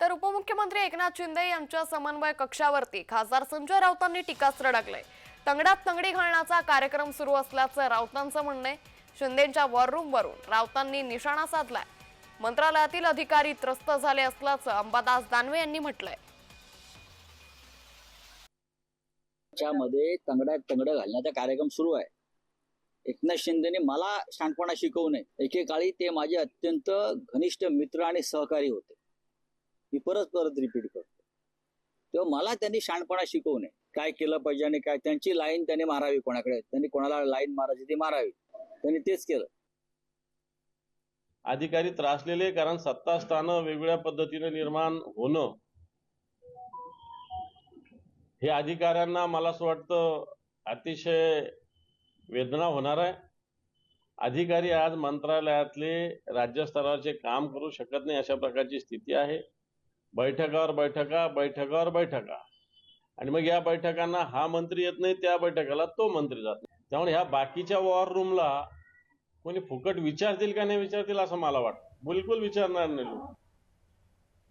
तर उपमुख्यमंत्री एकनाथ शिंदे यांच्या समन्वय कक्षावरती खासदार संजय राऊतांनी टीकास्त्र डागले तंगडात तंगडी घालण्याचा कार्यक्रम सुरू असल्याचं राऊतांचं म्हणणं आहे. शिंदेच्या वॉर रूमवरून राऊतांनी निशाणा साधलाय. मंत्रालयातील अधिकारी त्रस्त झाले असल्याचं अंबादास दानवे यांनी म्हटलंय. मध्ये तंगड्यात तंगड घालण्याचा कार्यक्रम सुरू आहे. एकनाथ शिंदेने मला शहाणपणा शिकवू नये. एकेकाळी ते माझे अत्यंत घनिष्ठ मित्र आणि सहकारी होते. मी परत परत रिपीट करतो. तेव्हा मला त्यांनी शहाणपणा शिकवू नये. काय केलं पाहिजे आणि काय? त्यांची लाईन त्यांनी मारावी कोणाकडे? त्यांनी कोणाला लाईन मारायची ती मारावी. त्यांनी तेच केलं. अधिकारी त्रासलेले कारण सत्ता स्थान वेगवेगळ्या पद्धतीने निर्माण होणं. हे अधिकाऱ्यांना मला असं वाटतं अतिशय वेदना होणार आहे. अधिकारी आज मंत्रालयातले राज्यस्तराचे काम करू शकत नाही अशा प्रकारची स्थिती आहे. बैठकावर बैठका बैठकावर बैठका. आणि मग या बैठकांना हा मंत्री येत नाही त्या बैठकाला तो मंत्री जात नाही. त्यामुळे ह्या बाकीच्या वॉर रूमला कोणी फुकट विचारतील का नाही विचारतील असं मला वाटतं. बिलकुल विचारणार नाही लोक.